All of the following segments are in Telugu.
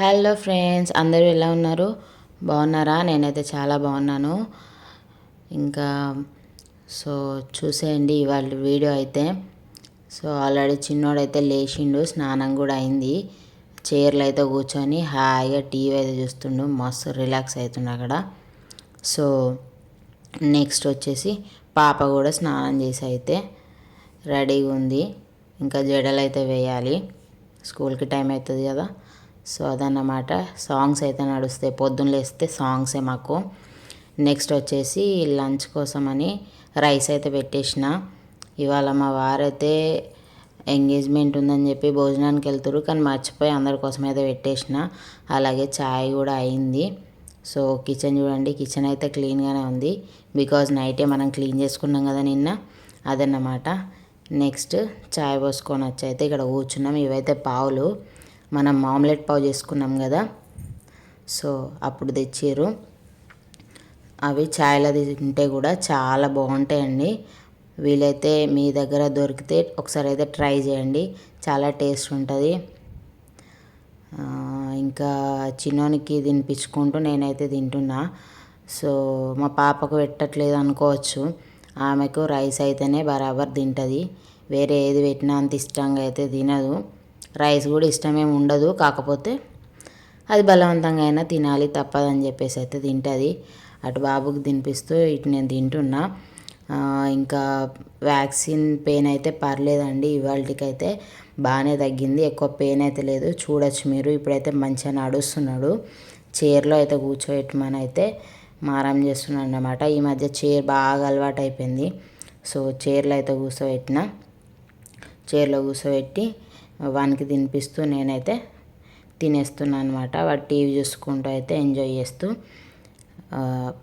హలో ఫ్రెండ్స్ అందరూ ఎలా ఉన్నారు? బాగున్నారా? నేనైతే చాలా బాగున్నాను. ఇంకా సో చూసేయండి ఇవాళ వీడియో అయితే. సో ఆల్రెడీ చిన్నోడైతే లేచిండు స్నానం కూడా అయింది. చైర్లు అయితే కూర్చొని హాయిగా టీవీ అయితే చూస్తుండు మస్తు రిలాక్స్ అవుతుండు అక్కడ. సో నెక్స్ట్ వచ్చేసి పాప కూడా స్నానం చేసి అయితే రెడీగా ఉంది. ఇంకా జడలు అయితే వేయాలి. స్కూల్కి టైం అవుతుంది కదా. సో అదన్నమాట. సాంగ్స్ అయితే నడుస్తాయి పొద్దున్న లేస్తే సాంగ్సే మాకు. నెక్స్ట్ వచ్చేసి లంచ్ కోసమని రైస్ అయితే పెట్టేసిన. ఇవాళ మా వారైతే ఎంగేజ్మెంట్ ఉందని చెప్పి భోజనానికి వెళ్తారు కానీ మర్చిపోయి అందరి కోసం అయితే పెట్టేసిన. అలాగే ఛాయ్ కూడా అయింది. సో కిచెన్ చూడండి కిచెన్ అయితే క్లీన్గానే ఉంది. బికాజ్ నైటే మనం క్లీన్ చేసుకున్నాం కదా నిన్న. అదన్నమాట. నెక్స్ట్ చాయ్ పోసుకొని వచ్చి అయితే ఇక్కడ కూర్చున్నాం. ఇవైతే పావులు. మనం ఆమ్లెట్ పావు చేసుకున్నాం కదా. సో అప్పుడు తెచ్చారు. అవి ఛాయ్లో తింటే కూడా చాలా బాగుంటాయండి. వీలైతే మీ దగ్గర దొరికితే ఒకసారి అయితే ట్రై చేయండి. చాలా టేస్ట్ ఉంటుంది. ఇంకా చిన్నోనికి తినిపించుకుంటూ నేనైతే తింటున్నా. సో మా పాపకు పెట్టట్లేదు అనుకోవచ్చు. ఆమెకు రైస్ అయితేనే బరాబర్ తింటుంది. వేరే ఏది పెట్టినా అంత ఇష్టంగా అయితే తినదు. రైస్ కూడా ఇష్టమేమి ఉండదు. కాకపోతే అది బలవంతంగా అయినా తినాలి తప్పదని చెప్పేసి అయితే తింటుంది. అటు బాబుకి తినిపిస్తూ ఇటు నేను తింటున్నా. ఇంకా వ్యాక్సిన్ పెయిన్ అయితే పర్లేదండి. ఇవాళకైతే బాగానే తగ్గింది. ఎక్కువ పెయిన్ అయితే లేదు. చూడొచ్చు మీరు. ఇప్పుడైతే మంచిగా నడుస్తున్నాడు. చైర్లో అయితే కూర్చోబెట్టమని అయితే మారం చేస్తున్నాడు అనమాట ఈ మధ్య చైర్ బాగా అలవాటు అయిపోయింది సో చైర్లో అయితే కూర్చోబెట్టిన. చైర్లో కూర్చోబెట్టి వానికి తినిపిస్తూ నేనైతే తినేస్తున్నాను అనమాట వాడు టీవీ చూసుకుంటూ అయితే ఎంజాయ్ చేస్తూ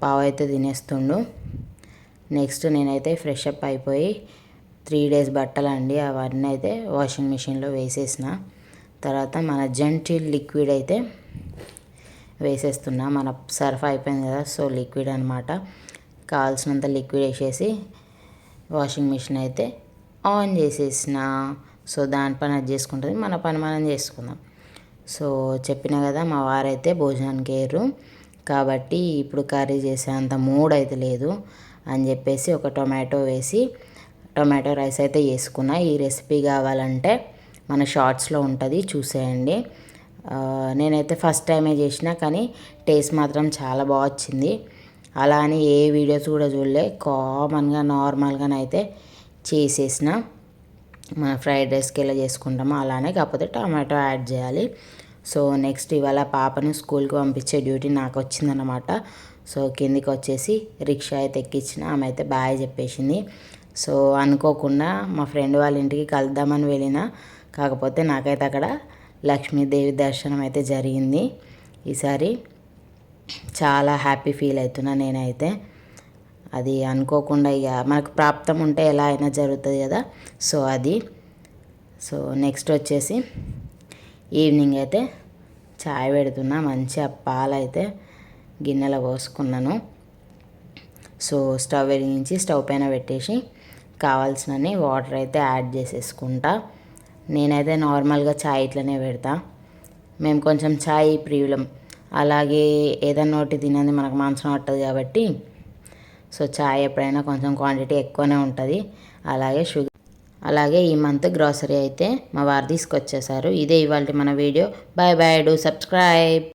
పావు అయితే తినేస్తుండు. నెక్స్ట్ నేనైతే ఫ్రెష్ అప్ అయిపోయి త్రీ డేస్ బట్టలు అండి అవన్నీ అయితే వాషింగ్ మిషన్లో వేసేసిన. తర్వాత మన జెంటిల్ లిక్విడ్ అయితే వేసేస్తున్నా. మన సర్ఫ్ అయిపోయింది కదా సో లిక్విడ్ అనమాట కావాల్సినంత లిక్విడ్ వేసేసి వాషింగ్ మిషన్ అయితే ఆన్ చేసేసిన. సో దాని పని అది చేసుకుంటుంది మన పని మనం చేసుకుందాం. సో చెప్పిన కదా మా వారైతే భోజనానికి వేరు కాబట్టి ఇప్పుడు కర్రీ చేసే అంత మూడ్ అయితే లేదు అని చెప్పేసి ఒక టొమాటో వేసి టొమాటో రైస్ అయితే చేసుకున్నా. ఈ రెసిపీ కావాలంటే మన షార్ట్స్లో ఉంటుంది చూసేయండి. నేనైతే ఫస్ట్ టైమే చేసిన కానీ టేస్ట్ మాత్రం చాలా బాగా వచ్చింది. అలా అని ఏ వీడియోస్ కూడా చూడలే కామన్గా నార్మల్గానైతే చేసేసిన. మన ఫ్రైడ్ రైస్కి ఎలా చేసుకుంటామో అలానే కాకపోతే టమాటో యాడ్ చేయాలి. సో నెక్స్ట్ ఇవాళ పాపని స్కూల్కి పంపించే డ్యూటీ నాకు వచ్చిందనమాట సో కిందికి వచ్చేసి రిక్షా అయితే ఎక్కించిన ఆమె అయితే బాయ్ చెప్పేసింది. సో అనుకోకుండా మా ఫ్రెండ్ వాళ్ళ ఇంటికి కలుద్దామని వెళ్ళిన కాకపోతే నాకైతే అక్కడ లక్ష్మీదేవి దర్శనం అయితే జరిగింది. ఈసారి చాలా హ్యాపీ ఫీల్ అవుతున్నా నేనైతే. అది అనుకోకుండా ఇక మనకు ప్రాప్తం ఉంటే ఎలా అయినా జరుగుతుంది కదా. సో అది. సో నెక్స్ట్ వచ్చేసి ఈవినింగ్ అయితే చాయ్ పెడుతున్నా మంచిగా పాలైతే గిన్నెలో పోసుకున్నాను. సో స్టవ్ వెలిగించి స్టవ్ పైన పెట్టేసి కావాల్సినవి వాటర్ అయితే యాడ్ చేసేసుకుంటా. నేనైతే నార్మల్గా చాయ్ ఇట్లనే పెడతా. మేము కొంచెం చాయ్ ప్రియులం. అలాగే ఏదన్నా ఒకటి తినది మనకు మాంసం పట్టదు కాబట్టి సో చాయ్ ఎప్పుడైనా కొంచెం క్వాంటిటీ ఎక్కువనే ఉంటుంది. అలాగే షుగర్. అలాగే ఈ మంత్ గ్రాసరీ అయితే మా వారు తీసుకొచ్చేసారు. ఇదే ఇవాళ మన video bye bye do subscribe